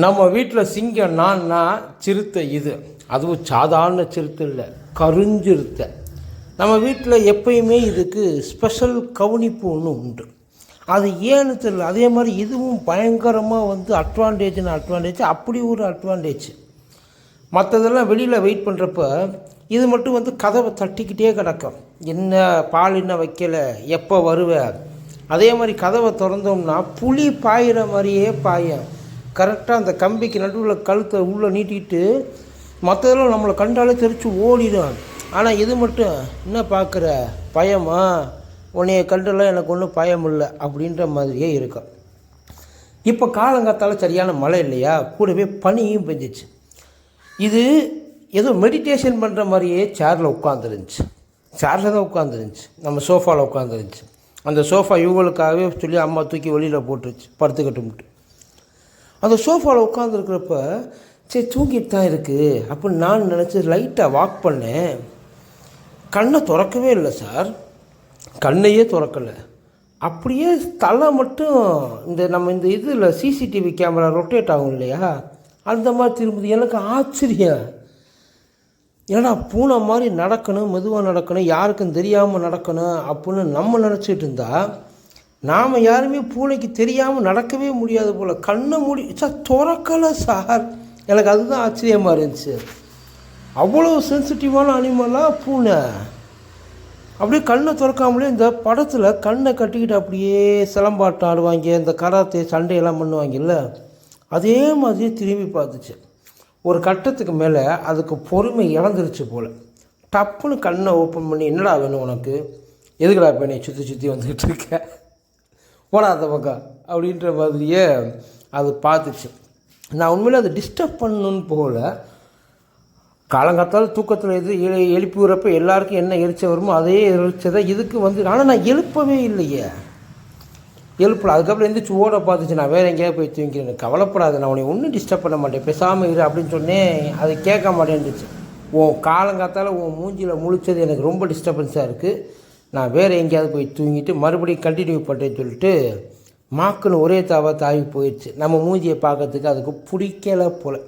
நம்ம வீட்டில் சிங்கம் நான்னா சிறுத்தை இது. அதுவும் சாதாரண சிறுத்தை இல்லை கருஞ்சிறுத்தை. நம்ம வீட்டில் எப்பயுமே இதுக்கு ஸ்பெஷல் கவனிப்பு ஒன்று உண்டு. அது ஏன்னு தெரியல. அதே மாதிரி இதுவும் பயங்கரமாக வந்து அட்வான்டேஜ்னு அட்வான்டேஜ் அப்படி ஒரு அட்வான்டேஜ் மற்றதெல்லாம் வெளியில் வெயிட் பண்ணுறப்ப இது மட்டும் வந்து கதவை தட்டிக்கிட்டே கிடக்கும். என்ன பால் என்ன வைக்கலை எப்போ வருவ? அதே மாதிரி கதவை திறந்தோம்னா புளி பாயிற மாதிரியே பாயும். கரெக்டாக அந்த கம்பிக்கு நடுவில் கழுத்தை உள்ளே நீட்டிட்டு மற்றதெல்லாம் நம்மளை கண்டாலே தெரிச்சு ஓடிடும். ஆனால் இது மட்டும் என்ன பார்க்குற? பயமா? உன்னைய கண்டெல்லாம் எனக்கு ஒன்றும் பயம் இல்லை அப்படின்ற மாதிரியே இருக்கும். இப்போ காலங்காத்தால சரியான மழை இல்லையா? கூடவே பனியும் பெஞ்சிச்சு. இது ஏதோ மெடிடேஷன் பண்ணுற மாதிரியே சேரில் உட்காந்துருந்துச்சு சேரில் தான் உட்காந்துருந்துச்சு நம்ம சோஃபாவில் உட்காந்துருந்துச்சு அந்த சோஃபா இவங்களுக்காகவே சொல்லி அம்மா தூக்கி வெளியில் போட்டுருச்சு. படுத்துக்கட்டும்ட்டு அந்த சோஃபாவில் உட்காந்துருக்கிறப்ப சரி தூங்கிட்டு தான் இருக்குது அப்படின்னு நான் நினச்சி லைட்டாக வாக் பண்ணேன். கண்ணை திறக்கவே இல்லை சார். கண்ணையே திறக்கலை. அப்படியே தலை மட்டும் இந்த நம்ம இந்த இதில் சிசிடிவி கேமரா ரொட்டேட் ஆகும் இல்லையா? அந்த மாதிரி திரும்புது. எனக்கு ஆச்சரியம். ஏன்னா பூனை மாதிரி நடக்கணும் மெதுவாக நடக்கணும் யாருக்கும் தெரியாமல் நடக்கணும் அப்படின்னு நம்ம நினச்சிட்டு இருந்தால் நாம் யாருமே பூனைக்கு தெரியாமல் நடக்கவே முடியாது போல். கண்ணை மூடி சார் திறக்கலை சார். எனக்கு அதுதான் ஆச்சரியமாக இருந்துச்சு. அவ்வளோ சென்சிட்டிவான அனிமலாக பூனை. அப்படியே கண்ணை திறக்காமலே இந்த படத்தில் கண்ணை கட்டிக்கிட்டு அப்படியே சிலம்பாட்டம் ஆடுவாங்க இந்த கராத்தே சண்டையெல்லாம் பண்ணுவாங்கல்ல. அதே மாதிரி திரும்பி பார்த்துச்சு. ஒரு கட்டத்துக்கு மேலே அதுக்கு பொறுமை இழந்துருச்சு போல். டப்புன்னு கண்ணை ஓப்பன் பண்ணி என்னடா வேணும் உனக்கு? எதுக்குடா இப்போ என்னை சுற்றி சுற்றி வந்துக்கிட்டு இருக்க? போடா அந்த பக்கம் அப்படின்ற மாதிரியே அது பார்த்துச்சு. நான் உண்மையில் அதை டிஸ்டர்ப் பண்ணணும்னு போகல. காலங்காத்தால் தூக்கத்தில் எது எழு எழுப்பி எல்லாருக்கும் என்ன எரிச்ச வருமோ அதே எரிச்சதை இதுக்கு வந்து ஆனால் நான் எழுப்பவே இல்லையே. எழுப்பல. அதுக்கப்புறம் எந்திரிச்சு ஓட பார்த்துச்சு. நான் வேறு எங்கேயாவது போய் தூங்கிக்கிறேன். கவலைப்படாது. நான் உன்னை ஒன்றும் டிஸ்டர்ப் பண்ண மாட்டேன். பேசாமல் இரு அப்படின்னு சொன்னேன். அது கேட்க மாட்டேன்னுச்சு. உன் காலங்காத்தால் உன் மூஞ்சியில் முழிச்சது எனக்கு ரொம்ப டிஸ்டர்பன்ஸாக இருக்குது நான் வேறு எங்கேயாவது போய் தூங்கிட்டு மறுபடியும் கண்டினியூ பண்ணுறேன்னு சொல்லிட்டு மாக்குன்னு ஒரே தாவா தாவி போயிடுச்சு. நம்ம மூஞ்சியை பார்க்கறதுக்கு அதுக்கு பிடிக்கல போல்.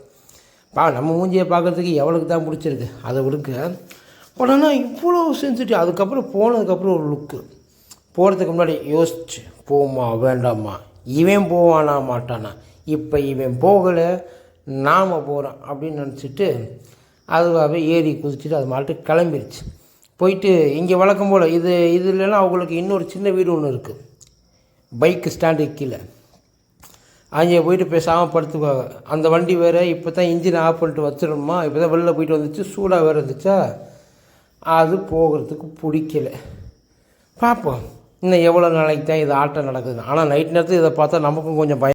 பா நம்ம மூஞ்சியை பார்க்கறதுக்கு எவ்வளோக்கு தான் பிடிச்சிருக்கு? அதை விடுக்க பட் ஆனால் இவ்வளோ சென்சிட்டிவ் அதுக்கப்புறம் போனதுக்கப்புறம் ஒரு லுக்கு போகிறதுக்கு முன்னாடி யோசிச்சு போமா வேண்டாமா இவன் போவானா மாட்டானா? இப்போ இவன் போகலை நாம் போகிறோம் அப்படின்னு நினச்சிட்டு அதுவாகவே ஏறி குதிச்சுட்டு அது மாட்டு கிளம்பிருச்சு. போயிட்டு இங்கே வழக்கம் போல் இது இதுலலாம் அவங்களுக்கு இன்னொரு சின்ன வீடு ஒன்று இருக்குது பைக்கு ஸ்டாண்டு கீழே. அங்கே போயிட்டு பேசாமல் படுத்துக்குவாங்க. அந்த வண்டி வேறு இப்போ தான் இன்ஜின் ஆஃப் பண்ணிட்டு வச்சிடணுமா? இப்போ தான் வெளில போயிட்டு வந்துச்சு சூடாக வேறு இருந்துச்சா? அது போகிறதுக்கு பிடிக்கல. பார்ப்போம். இன்னும் எவ்வளோ நாளைக்கு தான் இது ஆட்டம் நடக்குது ஆனால் நைட் நேரத்தில் இதை பார்த்தா நமக்கும் கொஞ்சம் பயம்.